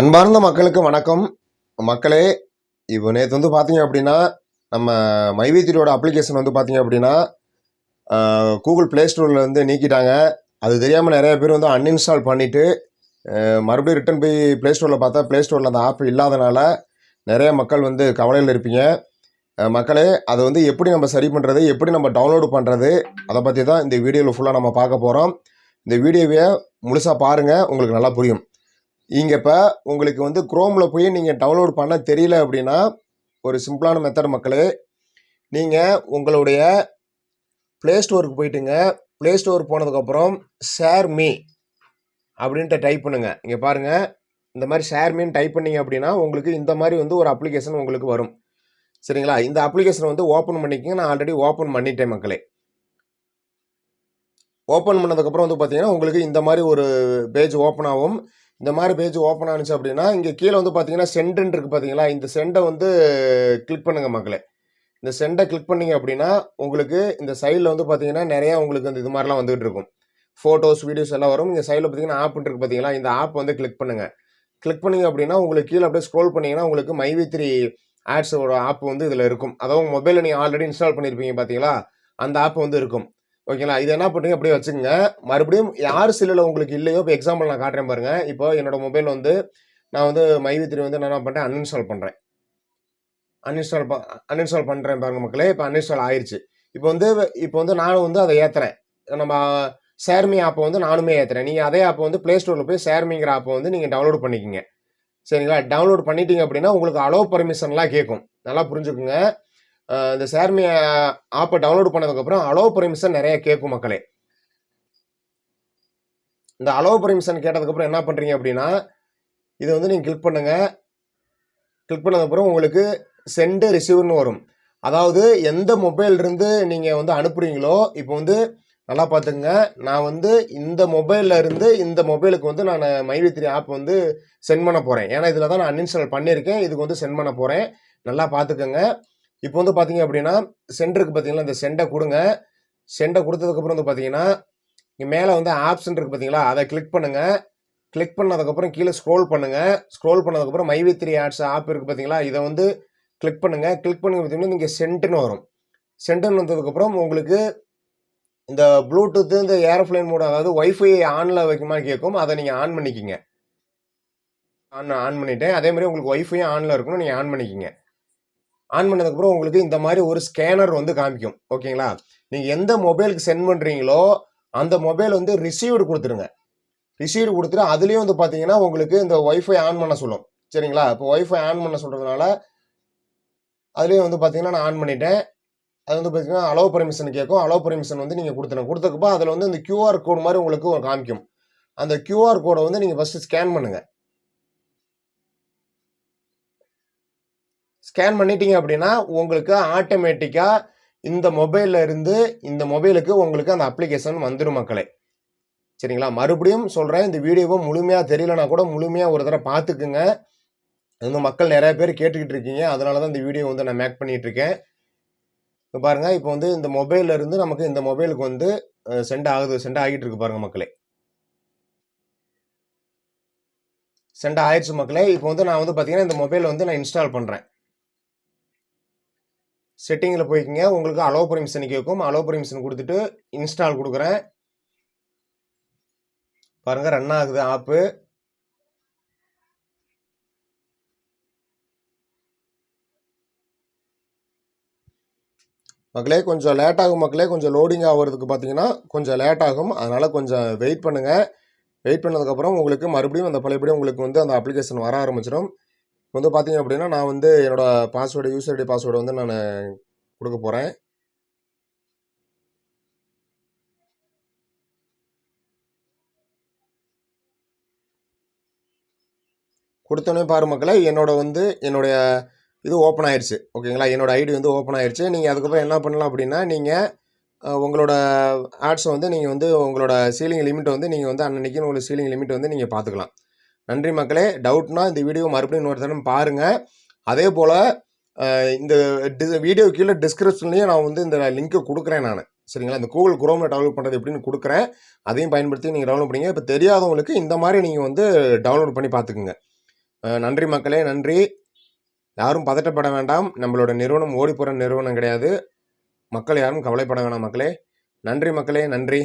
அன்பார்ந்த மக்களுக்கு வணக்கம். மக்களே இப்போ நேற்று வந்து பார்த்தீங்க அப்படின்னா நம்ம மைவித்திரியோட அப்ளிகேஷன் வந்து பார்த்தீங்க அப்படின்னா கூகுள் ப்ளே ஸ்டோரில் வந்து நீக்கிட்டாங்க. அது தெரியாமல் நிறைய பேர் வந்து அன்இன்ஸ்டால் பண்ணிவிட்டு மறுபடியும் ரிட்டன் போய் ப்ளே ஸ்டோரில் பார்த்தா ப்ளே ஸ்டோரில் அந்த ஆப் இல்லாதனால நிறைய மக்கள் வந்து கவலையில் இருப்பீங்க. மக்களே அதை வந்து எப்படி நம்ம சரி பண்ணுறது எப்படி நம்ம டவுன்லோடு பண்ணுறது அதை பற்றி தான் இந்த வீடியோவில் ஃபுல்லாக நம்ம பார்க்க போகிறோம் இந்த வீடியோவை முழுசாக பாருங்கள் உங்களுக்கு நல்லா புரியும். இங்கே இப்போ உங்களுக்கு வந்து குரோமில் போய் நீங்கள் டவுன்லோட் பண்ண தெரியல அப்படின்னா ஒரு சிம்பிளான மெத்தட் மக்களே நீங்கள் உங்களுடைய ப்ளே ஸ்டோருக்கு போயிட்டுங்க. ப்ளே ஸ்டோர் போனதுக்கப்புறம் ஷேர் மீ அப்படின்ட்டு டைப் பண்ணுங்க. இங்கே பாருங்கள் இந்த மாதிரி ஷேர் மீன் டைப் பண்ணீங்க அப்படின்னா உங்களுக்கு இந்த மாதிரி வந்து ஒரு அப்ளிகேஷன் உங்களுக்கு வரும். சரிங்களா? இந்த அப்ளிகேஷனை வந்து ஓப்பன் பண்ணிக்கங்க. நான் ஆல்ரெடி ஓப்பன் பண்ணிட்டேன் மக்களே. ஓப்பன் பண்ணதுக்கப்புறம் வந்து பார்த்தீங்கன்னா உங்களுக்கு இந்த மாதிரி ஒரு பேஜ் ஓப்பன் ஆகும். இந்த மாதிரி பேஜ் ஓப்பன் ஆனிச்சு அப்படின்னா இங்கே கீழே வந்து பார்த்தீங்கன்னா சென்டுன்னு இருக்குது பார்த்தீங்களா இந்த சென்டை வந்து கிளிக் பண்ணுங்க மக்களே. இந்த சென்டை கிளிக் பண்ணீங்க அப்படின்னா உங்களுக்கு இந்த சைடில் வந்து பார்த்தீங்கன்னா நிறையா உங்களுக்கு வந்து இது மாதிரிலாம் வந்துகிட்டு இருக்கும். ஃபோட்டோஸ் வீடியோஸ் எல்லாம் வரும். இங்கே சைடில் பார்த்தீங்கன்னா ஆப் இருக்கு பார்த்தீங்களா இந்த ஆப் வந்து கிளிக் பண்ணுங்க. கிளிக் பண்ணீங்க அப்படின்னா உங்களுக்கு கீழே அப்படியே ஸ்க்ரோல் பண்ணிங்கன்னா உங்களுக்கு மைவி த்ரீ ஆட்ஸோட ஆப் வந்து இதில் இருக்கும். அதாவது மொபைலில் நீங்கள் ஆல்ரெடி இன்ஸ்டால் பண்ணியிருப்பீங்க பார்த்தீங்களா அந்த ஆப் வந்து இருக்கும். ஓகேங்களா? இது என்ன பண்ணுறீங்க அப்படியே வச்சுக்கோங்க. மறுபடியும் யார் செல்லில் உங்களுக்கு இல்லையோ இப்போ எக்ஸாம்பிள் நான் காட்டுறேன் பாருங்க. இப்போ என்னோட மொபைல் வந்து நான் வந்து மைவி த்ரீ வந்து நான் என்ன பண்ணுறேன் அன்இன்ஸ்டால் பண்ணுறேன் அன்இன்ஸ்டால் ப அன்இன்ஸ்டால் பண்ணுறேன் பாருங்க மக்களே. இப்போ அன்இன்ஸ்டால் ஆயிடுச்சு இப்போ வந்து இப்போ வந்து நானும் வந்து அதை ஏற்றுறேன் நம்ம ஷேர்மி ஆப்பை வந்து நானுமே ஏற்றுறேன் நீங்கள் அதே ஆப்பை வந்து ப்ளே ஸ்டோரில் போய் ஷேர்மிங்கிற ஆப்பை வந்து நீங்கள் டவுன்லோட் பண்ணிக்கோங்க. சரிங்களா? டவுன்லோட் பண்ணிட்டீங்க அப்படின்னா உங்களுக்கு அலோ பர்மிஷன்லாம் கேட்கும். நல்லா புரிஞ்சுக்குங்க. இந்த ஷேர்மி ஆப்பை டவுன்லோட் பண்ணதுக்கப்புறம் அலோ பர்மிஷன் நிறைய கேட்கும் மக்களே. இந்த அலோ பர்மிஷன் கேட்டதுக்கப்புறம் என்ன பண்ணுறீங்க அப்படின்னா இதை வந்து நீங்கள் கிளிக் பண்ணுங்கள் கிளிக் பண்ணதுக்கப்புறம் உங்களுக்கு சென்டு ரிசீவ்னு வரும். அதாவது எந்த மொபைல் இருந்து நீங்கள் வந்து அனுப்புகிறீங்களோ இப்போ வந்து நல்லா பார்த்துங்க நான் வந்து இந்த மொபைலில் இருந்து இந்த மொபைலுக்கு வந்து நான் மைவித்ரி ஆப் வந்து சென்ட் பண்ண போகிறேன் ஏன்னா இதில் தான் நான் அன்இன்ஸ்டால் பண்ணியிருக்கேன். இதுக்கு வந்து சென்ட் பண்ண போகிறேன் நல்லா பார்த்துக்கோங்க. இப்போ வந்து பார்த்தீங்க அப்படின்னா சென்டருக்கு பார்த்தீங்களா இந்த சென்டை கொடுங்க. சென்டை கொடுத்ததுக்கப்புறம் வந்து பார்த்தீங்கன்னா இங்கே மேலே வந்து ஆப்ஷன் இருக்குது பார்த்தீங்களா அதை கிளிக் பண்ணுங்கள் கிளிக் பண்ணதுக்கப்புறம் கீழே ஸ்க்ரோல் பண்ணுங்கள் ஸ்க்ரோல் பண்ணதுக்கப்புறம் மைவி த்ரீ ஆட்ஸ் ஆப் இருக்குது பார்த்தீங்களா இதை வந்து கிளிக் பண்ணுங்கள் கிளிக் பண்ணுங்க பார்த்தீங்கன்னா நீங்கள் சென்ட்டுன்னு வரும். சென்ட்டுன்னு வந்ததுக்கப்புறம் உங்களுக்கு இந்த ப்ளூடூத்து இந்த ஏரோஃப்ளைன் மூட அதாவது ஒய்ஃபை ஆனில் வைக்குமா கேட்கும். அதை நீங்கள் ஆன் பண்ணிக்கிங்க. ஆன் ஆன் பண்ணிட்டேன். அதே மாதிரி உங்களுக்கு ஒய்ஃபையும் ஆனில் இருக்கணும் நீங்கள் ஆன் பண்ணிக்கிங்க. ஆன் பண்ணதுக்கப்புறம் உங்களுக்கு இந்த மாதிரி ஒரு ஸ்கேனர் வந்து காமிக்கும். ஓகேங்களா? நீங்கள் எந்த மொபைலுக்கு சென்ட் பண்ணுறீங்களோ அந்த மொபைல் வந்து ரிசீவ்டு கொடுத்துருங்க. ரிசீவ்டு கொடுத்துட்டு அதுலேயும் வந்து பார்த்தீங்கன்னா உங்களுக்கு இந்த ஒய்ஃபை ஆன் பண்ண சொல்லும். சரிங்களா? இப்போ ஒய்ஃபை ஆன் பண்ண சொல்கிறதுனால அதுலேயும் வந்து பார்த்தீங்கன்னா நான் ஆன் பண்ணிட்டேன். அது வந்து பார்த்தீங்கன்னா அலோ பர்மிஷன் கேட்கும் அலோ பர்மிஷன் வந்து நீங்கள் கொடுத்துருங்க கொடுத்தக்கப்போ அதில் வந்து இந்த கியூஆர் கோடு மாதிரி உங்களுக்கு காமிக்கும். அந்த கியூஆர் கோடை வந்து நீங்கள் ஃபஸ்ட்டு ஸ்கேன் பண்ணுங்கள் ஸ்கேன் பண்ணிட்டீங்க அப்படின்னா உங்களுக்கு ஆட்டோமேட்டிக்காக இந்த மொபைலில் இருந்து இந்த மொபைலுக்கு உங்களுக்கு அந்த அப்ளிகேஷன் வந்துடும் மக்களே. சரிங்களா? மறுபடியும் சொல்கிறேன் இந்த வீடியோவை முழுமையாக தெரியலனா கூட முழுமையாக ஒரு தடவை பார்த்துக்குங்க. வந்து மக்கள் நிறைய பேர் கேட்டுக்கிட்டு இருக்கீங்க. அதனால தான் இந்த வீடியோ வந்து நான் மேக் பண்ணிகிட்ருக்கேன் இருக்கேன். இப்போ பாருங்கள் இப்போ வந்து இந்த மொபைலில் இருந்து நமக்கு இந்த மொபைலுக்கு வந்து சென்ட் ஆகுது. சென்ட் ஆகிட்டு இருக்கு பாருங்கள் மக்களே. சென்ட் ஆயிடுச்சு மக்களே. இப்போ வந்து நான் வந்து பார்த்தீங்கன்னா இந்த மொபைலை வந்து நான் இன்ஸ்டால் பண்ணுறேன் செட்டிங்கில் போய்க்கிங்க. உங்களுக்கு அலோ பர்மிஷன் கேட்கும் அலோ பர்மிஷன் கொடுத்துட்டு இன்ஸ்டால் கொடுக்குறேன். பாருங்கள் ரன் ஆகுது ஆப்பு மக்களே கொஞ்சம் லேட் ஆகும் மக்களே. கொஞ்சம் லோடிங் ஆகிறதுக்கு பார்த்தீங்கன்னா கொஞ்சம் லேட் ஆகும். அதனால் கொஞ்சம் வெயிட் பண்ணுங்கள் வெயிட் பண்ணதுக்கப்புறம் உங்களுக்கு மறுபடியும் அந்த பழையபடி உங்களுக்கு வந்து அந்த அப்ளிகேஷன் வர ஆரம்பிச்சிடும். இப்போ வந்து பார்த்தீங்க அப்படின்னா நான் வந்து என்னோட பாஸ்வேர்டு யூசர் ஐடி பாஸ்வேர்டு வந்து நான் கொடுக்க போகிறேன் கொடுத்தோன்னே பாரு மக்களை என்னோட வந்து என்னுடைய இது ஓப்பன் ஆயிடுச்சு ஓகேங்களா? என்னோட ஐடி வந்து ஓப்பன் ஆயிடுச்சு நீங்கள் அதுக்கப்புறம் என்ன பண்ணலாம் அப்படின்னா நீங்கள் உங்களோட ஆட்ஸை வந்து நீங்கள் வந்து உங்களோட சீலிங் லிமிட் வந்து நீங்கள் வந்து அன்னன்னைக்கு உங்களுக்கு சீலிங் லிமிட் வந்து நீங்கள் பார்த்துக்கலாம் நன்றி மக்களே. டவுட்னா இந்த வீடியோ மறுபடியும் இன்னொரு தரம் பாருங்கள் அதே போல் இந்த டி வீடியோ கீழே டிஸ்கிரிப்ஷன்லேயும் நான் வந்து இந்த லிங்க்கை கொடுக்குறேன் நான். சரிங்களா? இந்த கூகுள் குரோமில் டவுன்லோட் பண்ணுறது எப்படின்னு கொடுக்குறேன். அதையும் பயன்படுத்தி நீங்கள் டவுன்லோட் பண்ணிங்க. இப்போ தெரியாதவங்களுக்கு இந்த மாதிரி நீங்கள் வந்து டவுன்லோட் பண்ணி பார்த்துக்குங்க. நன்றி மக்களே. நன்றி. யாரும் பதட்டப்பட வேண்டாம். நம்மளோட நிறுவனம் ஓடிப்புற நிறுவனம் கிடையாது. மக்கள் யாரும் கவலைப்பட வேணாம் மக்களே. நன்றி மக்களே. நன்றி.